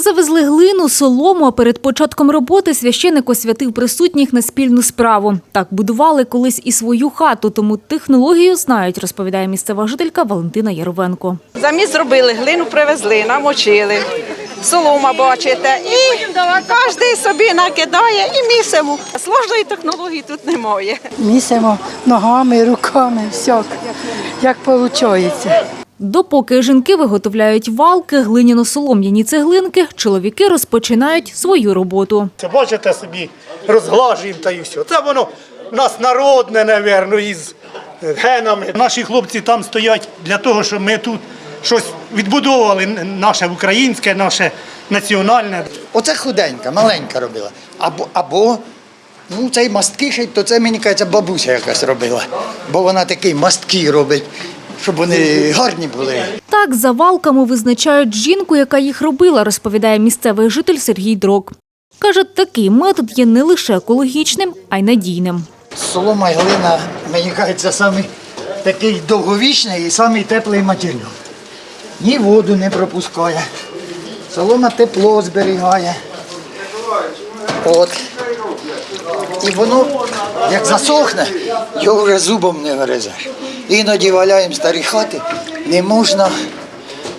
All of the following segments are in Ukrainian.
Завезли глину, солому, а перед початком роботи священик освятив присутніх на спільну справу. Так будували колись і свою хату, тому технологію знають, розповідає місцева жителька Валентина Яровенко. Замість зробили, глину привезли, намочили. Солома бачите, і кожен собі накидає і місимо. Сложної технології тут немає. Місимо ногами, руками, всяк, як виходить. Допоки жінки виготовляють валки, глиняно-солом'яні цеглинки, чоловіки розпочинають свою роботу. Це бачите собі, розглажуємо та і все. Це воно в нас народне, напевно, із генами. Наші хлопці там стоять для того, щоб ми тут щось відбудовували наше українське, наше національне. Оце худенька, маленька робила. Або, або ну, цей масткіший, то це мені кажеться, бабуся якась робила. Бо вона такий мастки робить, щоб вони гарні були. Так за валками визначають жінку, яка їх робила, розповідає місцевий житель Сергій Дрок. Каже, такий метод є не лише екологічним, а й надійним. Солома і глина, мені кажеться, самий такий довговічний і самий теплий матеріал. Ні воду не пропускає. Солома тепло зберігає. От. І воно, як засохне, його вже зубом не вирізеш. Іноді валяємо старі хати, не можна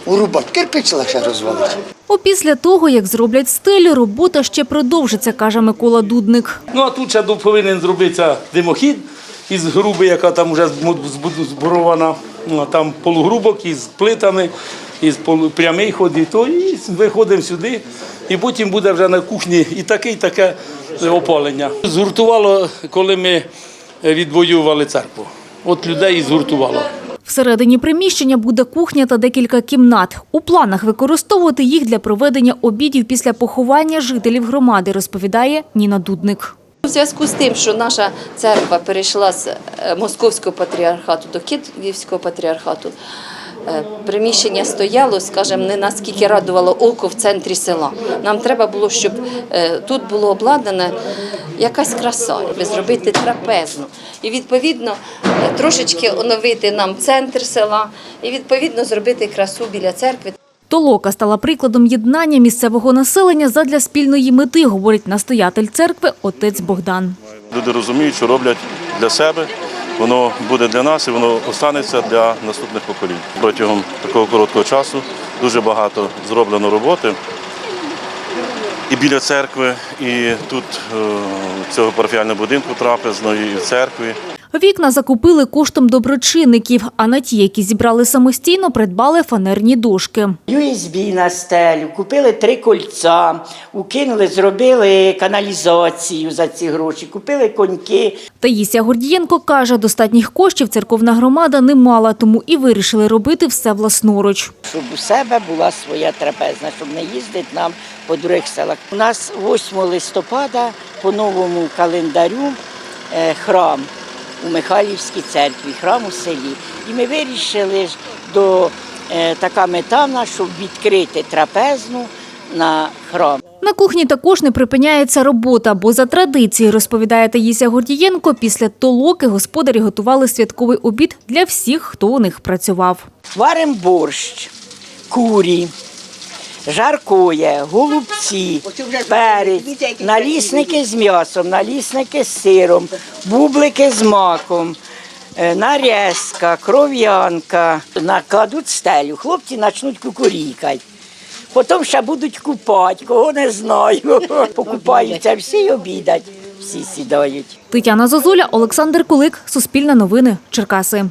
урубати. Кирпич лише розвалити. Опісля того, як зроблять стелю, робота ще продовжиться, каже Микола Дудник. Ну а тут ще повинен зробитися димохід із груби, яка там вже збу- збу- Ну, а там полугрубок із плитами, із прямий ход, і то і виходимо сюди. І потім буде вже на кухні і таке, і таке опалення. Згуртувало, коли ми відвоювали церкву. От людей і згуртувало. Всередині приміщення буде кухня та декілька кімнат. У планах використовувати їх для проведення обідів після поховання жителів громади, розповідає Ніна Дудник. У зв'язку з тим, що наша церква перейшла з е, Московського патріархату до Київського патріархату, приміщення стояло, скажімо, не наскільки радувало око в центрі села. Нам треба було, щоб е, тут було обладнана якась краса, зробити трапезну. І відповідно е, трошечки оновити нам центр села, і відповідно зробити красу біля церкви. Толока стала прикладом єднання місцевого населення задля спільної мети, говорить настоятель церкви отець Богдан. Люди розуміють, що роблять для себе. Воно буде для нас і воно останеться для наступних поколінь. Протягом такого короткого часу дуже багато зроблено роботи. І біля церкви, і тут е, цього парафіального будинку трапезної, і в церкві. Вікна закупили коштом доброчинників, а на ті, які зібрали самостійно, придбали фанерні дошки. USB на стелю, купили три кольця, укинули, зробили каналізацію за ці гроші, купили коньки. Таїсія Гордієнко каже, достатніх коштів церковна громада не мала, тому і вирішили робити все власноруч. Щоб у себе була своя трапезна, щоб не їздити нам по других селах. У нас 8 листопада по новому календарю е, храм у Михайлівській церкві, храм у селі. І ми вирішили ж до е, така мета в нас, щоб відкрити трапезну на храм. На кухні також не припиняється робота, бо за традицією, розповідає Таїсія Гордієнко, після толоки господарі готували святковий обід для всіх, хто у них працював. Варимо борщ, курі, жаркоє, голубці, перець, налісники з м'ясом, налісники з сиром, бублики з маком, е, нарізка, кров'янка. Накладуть стелю, хлопці почнуть кукурікати. Потім ще будуть купати, кого не знаю. Покупаються всі й обідать, всі сідають. Тетяна Зозуля, Олександр Кулик, Суспільне новини, Черкаси.